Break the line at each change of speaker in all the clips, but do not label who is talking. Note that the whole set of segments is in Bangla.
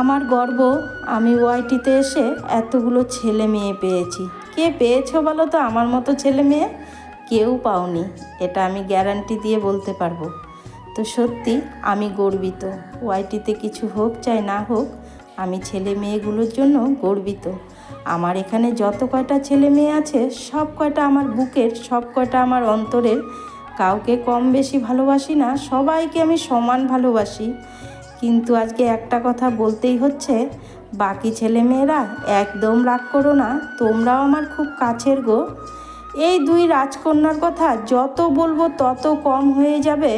আমার গর্ব, আমি ওয়াইটিতে এসে এতগুলো ছেলে মেয়ে পেয়েছি। কে পেয়েছ বলো তো আমার মতো ছেলে মেয়ে? কেউ পাওনি, এটা আমি গ্যারান্টি দিয়ে বলতে পারব। তো সত্যি, আমি গর্বিত। ওয়াইটিতে কিছু হোক চাই না হোক, আমি ছেলে মেয়েগুলোর জন্য গর্বিত। আমার এখানে যত কয়টা ছেলে মেয়ে আছে, সব কয়টা আমার বুকের, সব কয়টা আমার অন্তরের। কাউকে কম বেশি ভালোবাসি না, সবাইকে আমি সমান ভালোবাসি। কিন্তু আজকে একটা কথা বলতেই হচ্ছে, বাকি ছেলেমেয়েরা একদম রাগ করো না, তোমরাও আমার খুব কাছের গো। এই দুই রাজকন্যার কথা যত বলব তত কম হয়ে যাবে,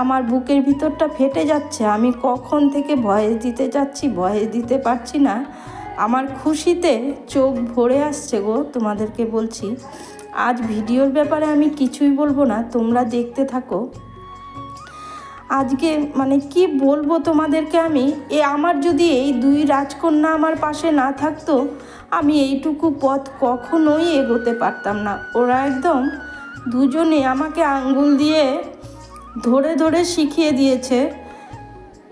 আমার বুকের ভিতরটা ফেটে যাচ্ছে, আমি কখন থেকে ভয়েস দিতে যাচ্ছি ভয়েস দিতে পারছি না। আমার খুশিতে চোখ ভরে আসছে গো তোমাদেরকে বলছি। আজ ভিডিওর ব্যাপারে আমি কিছুই বলব না, তোমরা দেখতে থাকো। আজকে মানে কি বলব তোমাদেরকে আমি? এ আমার যদি এই দুই রাজকন্যা আমার পাশে না থাকতো, আমি এইটুকু পথ কখনোই এগোতে পারতাম না। ওরা একদম দুজনে আমাকে আঙ্গুল দিয়ে ধরে ধরে শিখিয়ে দিয়েছে।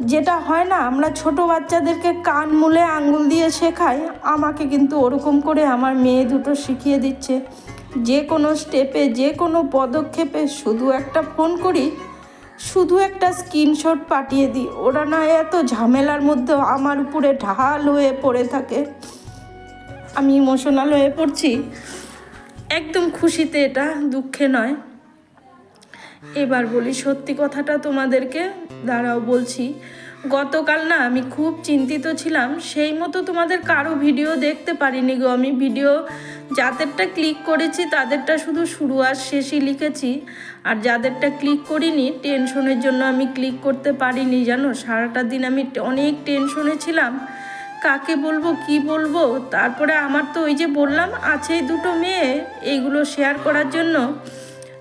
যেটা হয় না, আমরা ছোট বাচ্চাদেরকে কান মুলে আঙ্গুল দিয়ে শেখাই, আমাকে কিন্তু ওরকম করে আমার মেয়ে দুটো শিখিয়ে দিচ্ছে। যে কোনো স্টেপে যে কোনো পদক্ষেপে শুধু একটা ফোন করি শুধু একটা স্ক্রিনশট পাঠিয়ে দিই। ওরা না এত ঝামেলার মধ্যে আমার উপরে ঢাল হয়ে পড়ে থাকে। আমি ইমোশনাল হয়ে পড়ছি। একদম খুশিতে এটা, দুঃখে নয়। এবার বলি সত্যি কথাটা তোমাদেরকে। দাঁড়াও বলছি। গতকাল না আমি খুব চিন্তিত ছিলাম, সেই মতো তোমাদের কারও ভিডিও দেখতে পারিনি গো। আমি ভিডিও যাদেরটা ক্লিক করেছি, তাদেরটা শুধু শুরু আর শেষই লিখেছি। আর যাদেরটা ক্লিক করিনি, টেনশনের জন্য আমি ক্লিক করতে পারিনি, জানো? সারাটা দিন আমি অনেক টেনশনে ছিলাম। কাকে বলব, কি বলব? তারপরে আমার তো ওই যে বললাম আছে দুটো মেয়ে, এইগুলো শেয়ার করার জন্য।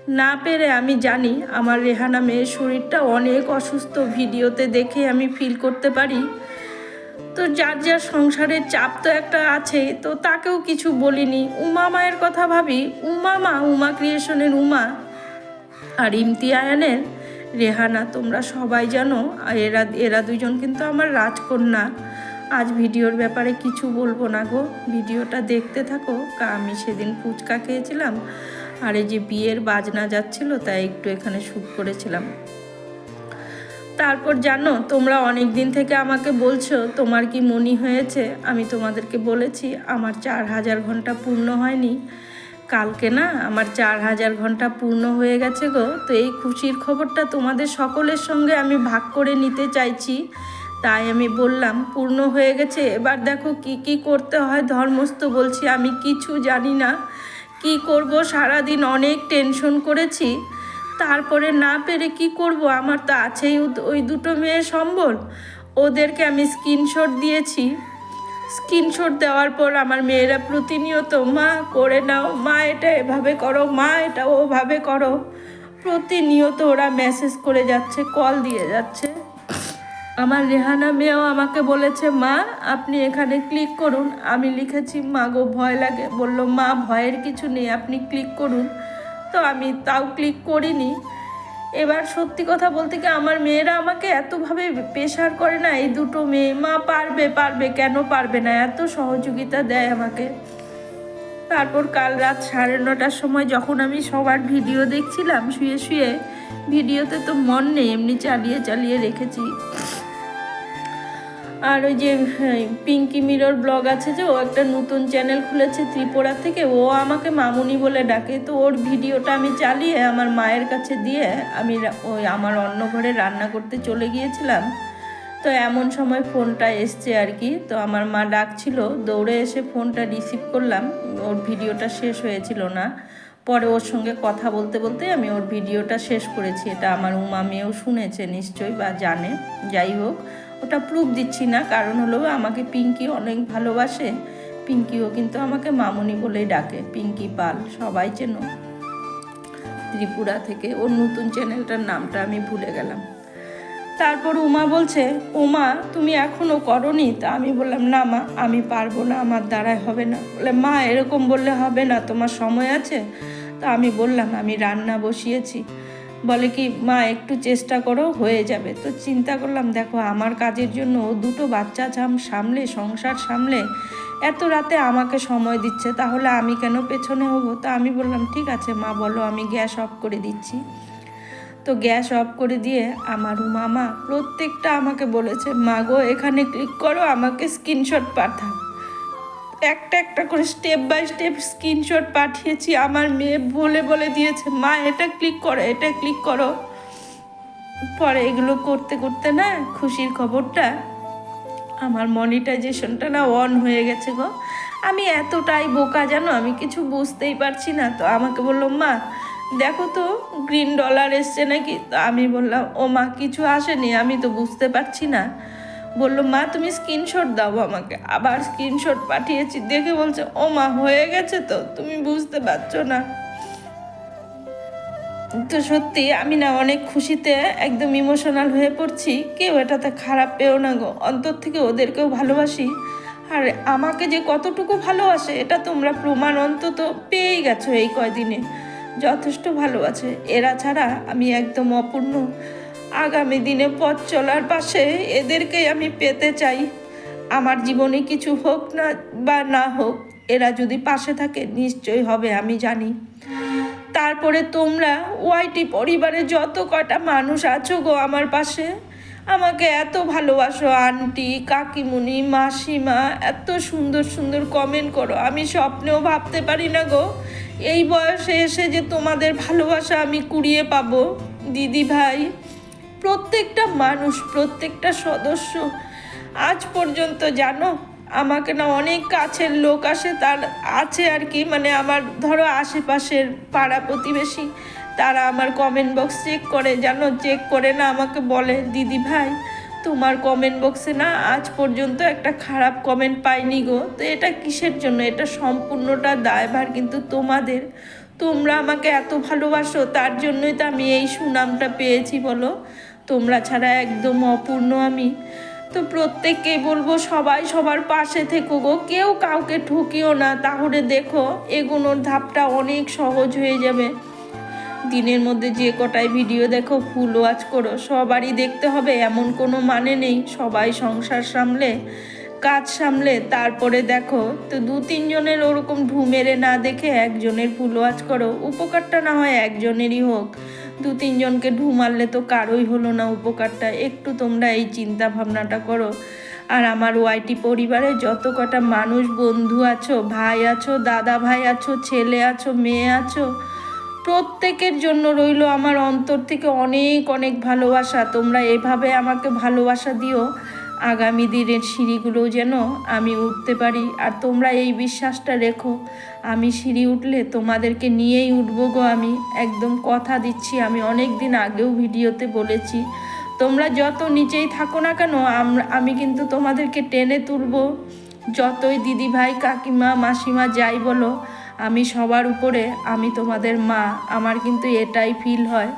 না পেরে আমি জানি আমার রেহানা মেয়ের শরীরটা অনেক অসুস্থ। ভিডিওতে দেখে আমি ফিল করতে পারি। তো যার যার সংসারের চাপ তো একটা আছে, তো তাকেও কিছু বলিনি। উমা মায়ের কথা ভাবি, উমা মা, উমা ক্রিয়েশনের উমা। আর ইমতিয়ানের রেহানা, তোমরা সবাই জানো, এরা এরা দুজন কিন্তু আমার রাজকন্যা। আজ ভিডিওর ব্যাপারে কিছু বলব না গো। ভিডিওটা দেখতে থাকো আমি সেদিন ফুচকা খেয়েছিলাম। আর এই যে বিয়ের বাজনা যাচ্ছিল, তাই একটু এখানে শ্যুট করেছিলাম। তারপর জানো, তোমরা অনেক দিন থেকে আমাকে বলছো, তোমার কি মনি হয়েছে? আমি তোমাদেরকে বলেছি, আমার চার হাজার ঘণ্টা পূর্ণ হয়নি। কালকে না, আমার চার হাজার ঘণ্টা পূর্ণ হয়ে গেছে গো। তো এই খুশির খবরটা তোমাদের সকলের সঙ্গে আমি ভাগ করে নিতে চাইছি। তাই আমি বললাম, পূর্ণ হয়ে গেছে। এবার দেখো কি কি করতে হয়, ধর্মস্থ বলছি, আমি কিছু জানি না। কি করব? সারাদিন অনেক টেনশন করেছি। তারপরে না পেরে কি করব? আমার তো আছেই ওই দুটো মেয়ে সম্বল। ওদেরকে আমি স্ক্রিনশট দিয়েছি। স্ক্রিনশট দেওয়ার পর আমার মেয়েরা প্রতিনিয়ত, মা, করে নাও। মা, এটা এভাবে করো। মা, এটা ওভাবে করো। প্রতিনিয়ত ওরা মেসেজ করে যাচ্ছে কল দিয়ে যাচ্ছে। আমার রেহানা মেয়েও আমাকে বলেছে, মা, আপনি এখানে ক্লিক করুন। আমি লিখেছি, মা গো, ভয় লাগে। বলল, মা, ভয়ের কিছু নেই, আপনি ক্লিক করুন। তো আমি তাও ক্লিক করিনি। এবার সত্যি কথা বলতে কি, আমার মেয়েরা আমাকে এতভাবে প্রেশার করে না, এই দুটো মেয়ে, মা, পারবে পারবে, কেন পারবে না? এত সহযোগিতা দেয় আমাকে। তারপর কাল রাত সাড়ে নটার সময় যখন আমি সবার ভিডিও দেখছিলাম, শুয়ে শুয়ে, ভিডিওতে তো মন নেই, এমনি চালিয়ে চালিয়ে রেখেছি। আর ওই যে পিঙ্কি মিরর ব্লগ আছে যে, ও একটা নতুন চ্যানেল খুলেছে ত্রিপুরা থেকে। ও আমাকে মামুনি বলে ডাকে। তো ওর ভিডিওটা আমি চালিয়ে আমার মায়ের কাছে দিয়ে আমি ওই আমার অন্য ঘরে রান্না করতে চলে গিয়েছিলাম। তো এমন সময় ফোনটা এসছে আর কি। তো আমার মা ডাকছিল, দৌড়ে এসে ফোনটা রিসিভ করলাম। ওর ভিডিওটা শেষ হয়েছিল না। পরে ওর সঙ্গে কথা বলতে বলতে আমি ওর ভিডিওটা শেষ করেছি। এটা আমার উমা মেয়েও শুনেছে নিশ্চয়ই বা জানে। যাই হোক ওটা প্রুফ দিচ্ছি না। কারণ হলো আমাকে পিঙ্কি অনেক ভালোবাসে। পিঙ্কিও কিন্তু আমাকে মামুনি বলেই ডাকে, পিঙ্কি পাল, সবাই চেনো। ত্রিপুরা থেকে ওর নতুন চ্যানেলটার নামটা আমি ভুলে গেলাম। তারপর উমা বলছে, উমা, তুমি এখনও করনি? তা আমি বললাম, না মা, আমি পারব না, আমার দ্বারাই হবে না। বলে, মা, এরকম বললে হবে না, তোমার সময় আছে? তা আমি বললাম, আমি রান্না বসিয়েছি। বলে কি, মা, একটু চেষ্টা করো, হয়ে যাবে। তো চিন্তা করলাম, দেখো, আমার কাজের জন্য ও দুটো বাচ্চা ছাম সামলে, সংসার সামলে, এত রাতে আমাকে সময় দিচ্ছে, তাহলে আমি কেন পেছনে হব? তো আমি বললাম, ঠিক আছে, মা, বলো, আমি গ্যাস অফ করে দিচ্ছি। তো গ্যাস অফ করে দিয়ে আমার মামা প্রত্যেকটা আমাকে বলেছে, মা গো, এখানে ক্লিক করো, আমাকে স্ক্রিনশট পাঠাও। একটা একটা করে স্টেপ বাই স্টেপ স্ক্রিনশট পাঠিয়েছি। আমার মেয়ে বলে বলে দিয়েছে, মা, এটা ক্লিক করো, এটা ক্লিক করো। পরে এগুলো করতে করতে না খুশির খবরটা, আমার মনিটাইজেশনটা না অন হয়ে গেছে গো। আমি এতটাই বোকা, জানো? আমি কিছু বুঝতেই পারছি না। তো আমাকে বলল, মা, দেখো তো গ্রিন ডলার এসছে নাকি? তো আমি বললাম, ও মা, কিছু আসেনি, আমি তো বুঝতে পারছি না। বলল, মা, তুমি স্ক্রিনশট দাও আমাকে। আবার স্ক্রিনশট পাঠিয়েছি। দেখে বলছে, ও মা, হয়ে গেছে তো, তুমি বুঝতে পারছ না। তো সত্যি, আমি না অনেক খুশিতে একদম ইমোশনাল হয়ে পড়ছি। কেউ এটাতে খারাপ পেও না গো। অন্তর থেকে ওদেরকেও ভালোবাসি। আর আমাকে যে কতটুকু ভালোবাসে, এটা তোমরা প্রমাণ অন্তত পেয়েই গেছো এই কয়দিনে। যথেষ্ট ভালোবাসে। এরা ছাড়া আমি একদম অপূর্ণ। আগামী দিনে পথ চলার পাশে এদেরকেই আমি পেতে চাই। আমার জীবনে কিছু হোক না বা না হোক, এরা যদি পাশে থাকে, নিশ্চয়ই হবে, আমি জানি। তারপরে তোমরা ওয়াইটি পরিবারে যত কটা মানুষ আছো গো আমার পাশে, আমাকে এত ভালোবাসো, আন্টি, কাকিমুনি, মাসিমা, এত সুন্দর সুন্দর কমেন্ট করো। আমি স্বপ্নেও ভাবতে পারি না গো, এই বয়সে এসে যে তোমাদের ভালোবাসা আমি কুড়িয়ে পাবো। দিদি ভাই প্রত্যেকটা মানুষ, প্রত্যেকটা সদস্য আজ পর্যন্ত জানো, আমাকে না অনেক কাছের লোক আসে, তার আছে আর কি মানে আমার ধরো আশেপাশের পাড়া প্রতিবেশী, তারা আমার কমেন্ট বক্স চেক করে, জানো চেক করে না আমাকে বলে, দিদি ভাই, তোমার কমেন্ট বক্সে না আজ পর্যন্ত একটা খারাপ কমেন্ট পাইনি গো, তো এটা কিসের জন্য? এটা সম্পূর্ণটা দায়ভার কিন্তু তোমাদের। তোমরা আমাকে এত ভালোবাসো, তার জন্যই তো আমি এই সুনামটা পেয়েছি, বলো। তোমরা ছাড়া একদম অপূর্ণ আমি। তো প্রত্যেককেই বলব, সবাই সবার পাশে থেকো গো। কেউ কাউকে ঠকিও না। তাহলে দেখো, এগোনোর ধাপটা অনেক সহজ হয়ে যাবে। দিনের মধ্যে যে কটায় ভিডিও দেখো, ফুল ওয়াচ করো, সবারই দেখতে হবে, এমন কোনো মানে নেই। সবাই সংসার সামলে, কাজ সামলে, তারপরে দেখো। তো দু তিনজনের ওরকম ঢু মেরে না দেখে একজনের ফুল ওয়াচ করো। উপকারটা না হয় একজনেরই হোক। দু তিনজনকে ঢু মারলে তো কারোই হলো না উপকারটা। একটু তোমরা এই চিন্তা ভাবনাটা করো। আর আমার ওয়াইটি পরিবারে যত কটা মানুষ, বন্ধু আছো, ভাই আছো, দাদা ভাই আছো, ছেলে আছো, মেয়ে আছো, প্রত্যেকের জন্য রইল আমার অন্তর থেকে অনেক অনেক ভালোবাসা। তোমরা এভাবে আমাকে ভালোবাসা দিও। আগামী দিনের সিঁড়িগুলো যেন আমি উঠতে পারি। আর তোমরা এই বিশ্বাসটা রেখো, আমি সিঁড়ি উঠলে তোমাদেরকে নিয়েই উঠব গো আমি। একদম কথা দিচ্ছি, আমি অনেক দিন আগেও ভিডিওতে বলেছি। তোমরা যত নিচেই থাকো না কেন, আমি কিন্তু তোমাদেরকে টেনে তুলবো। যতই দিদি ভাই, কাকিমা, মাসিমা যাই বলো, আমি সবার উপরে, আমি তোমাদের মা, আমার কিন্তু এটাই ফিল হয়।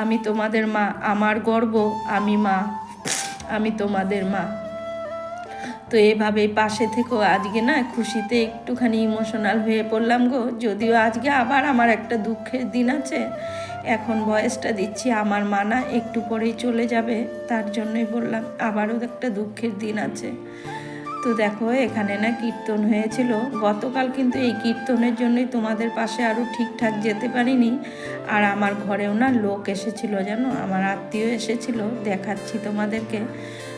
আমি তোমাদের মা, আমার গর্ব, আমি মা। আমি তোমাদের মা। তো এভাবে পাশে থেকেও আজকে না খুশিতে একটুখানি ইমোশনাল হয়ে পড়লাম গো। যদিও আজকে আবার আমার একটা দুঃখের দিন আছে। এখন বয়সটা দিচ্ছি আমার মা না একটু পরেই চলে যাবে। তার জন্যই বললাম, আবারও একটা দুঃখের দিন আছে। তো দেখো, এখানে না কীর্তন হয়েছিল। গতকাল কিন্তু এই কীর্তনের জন্যই তোমাদের পাশে আরও ঠিকঠাক যেতে পারিনি। আর আমার ঘরেও না লোক এসেছিল জানো, আমার আত্মীয় এসেছিল, দেখাচ্ছি তোমাদেরকে।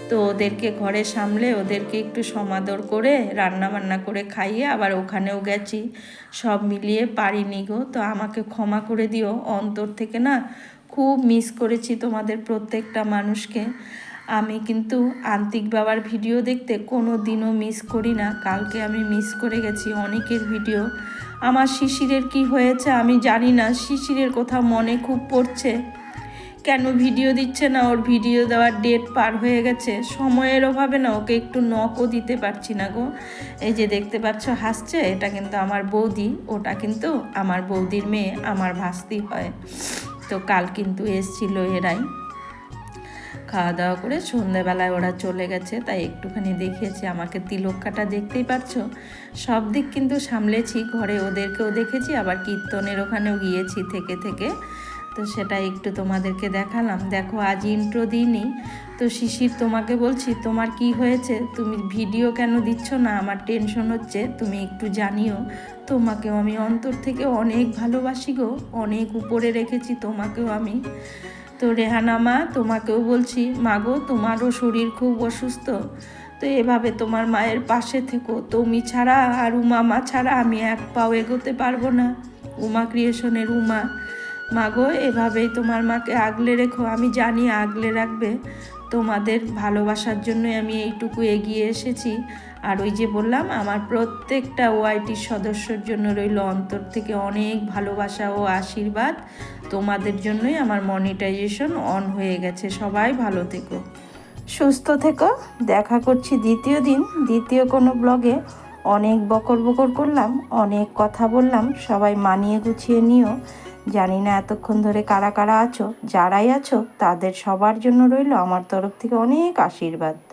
তো ওদেরকে ঘরে সামলে ওদেরকে একটু সমাদর করে রান্না বান্না করে খাইয়ে আবার ওখানেও গেছি। সব মিলিয়ে পারিনি গো, তো আমাকে ক্ষমা করে দিও। অন্তর থেকে না খুব মিস করেছি তোমাদের প্রত্যেকটা মানুষকে। আমি কিন্তু আন্তিক বাবার ভিডিও দেখতে কোনো দিনও মিস করি না। কালকে আমি মিস করে গেছি অনেকের ভিডিও। আমার শিশিরের কি হয়েছে আমি জানি না। শিশিরের কথা মনে খুব পড়ছে। কেন ভিডিও দিচ্ছে না? ওর ভিডিও দেওয়ার ডেট পার হয়ে গেছে। সময়ের অভাবে না ওকে একটু নকও দিতে পারছি না গো। এই যে দেখতে পাচ্ছ হাসছে, এটা কিন্তু আমার বৌদি। ওটা কিন্তু আমার বৌদির মেয়ে, আমার ভাস্তি হয়। তো কাল কিন্তু এসছিল এরাই। খাওয়া দাওয়া করে সন্ধ্যেবেলায় ওরা চলে গেছে, তাই একটুখানি দেখিয়েছি। আমাকে তিলক কাটা দেখতেই পাচ্ছ? সব দিক কিন্তু সামলেছি, ঘরে ওদেরকেও দেখেছি, আবার কীর্তনের ওখানেও গিয়েছি থেকে থেকে। তো সেটা একটু তোমাদেরকে দেখালাম। দেখো, আজ ইন্ট্রো দিইনি। তো শিশির তোমাকে বলছি, তোমার কি হয়েছে? তুমি ভিডিও কেন দিচ্ছ না? আমার টেনশন হচ্ছে। তুমি একটু জানিও। তোমাকেও আমি অন্তর থেকে অনেক ভালোবাসি গো। অনেক উপরে রেখেছি তোমাকেও আমি। তো রেহানা মা, তোমাকেও বলছি মাগো তোমারও শরীর খুব অসুস্থ। তো এভাবে তোমার মায়ের পাশে থেকো। তুমি ছাড়া আর উমা মা ছাড়া আমি এক পাও এগোতে পারব না। উমা ক্রিয়েশনের উমা। মাগো এভাবেই তোমার মাকে আগলে রেখো। আমি জানি আগলে রাখবে। তোমাদের ভালোবাসার জন্যই আমি এইটুকু এগিয়ে এসেছি। আর ওই যে বললাম, আমার প্রত্যেকটা ওআইটির সদস্যর জন্য রইল অন্তর থেকে অনেক ভালোবাসা ও আশীর্বাদ। তোমাদের জন্যই আমার মনিটাইজেশন অন হয়ে গেছে। সবাই ভালো থেকো। সুস্থ থেকো। দেখা করছি দ্বিতীয় দিন। দ্বিতীয় কোনো ব্লগে অনেক বকর বকর করলাম, অনেক কথা বললাম। সবাই মানিয়ে গুছিয়ে নিও। জানি না এতক্ষণ ধরে কারা কারা আছো, যারাই আছো, তাদের সবার জন্য রইল আমার তরফ থেকে অনেক আশীর্বাদ।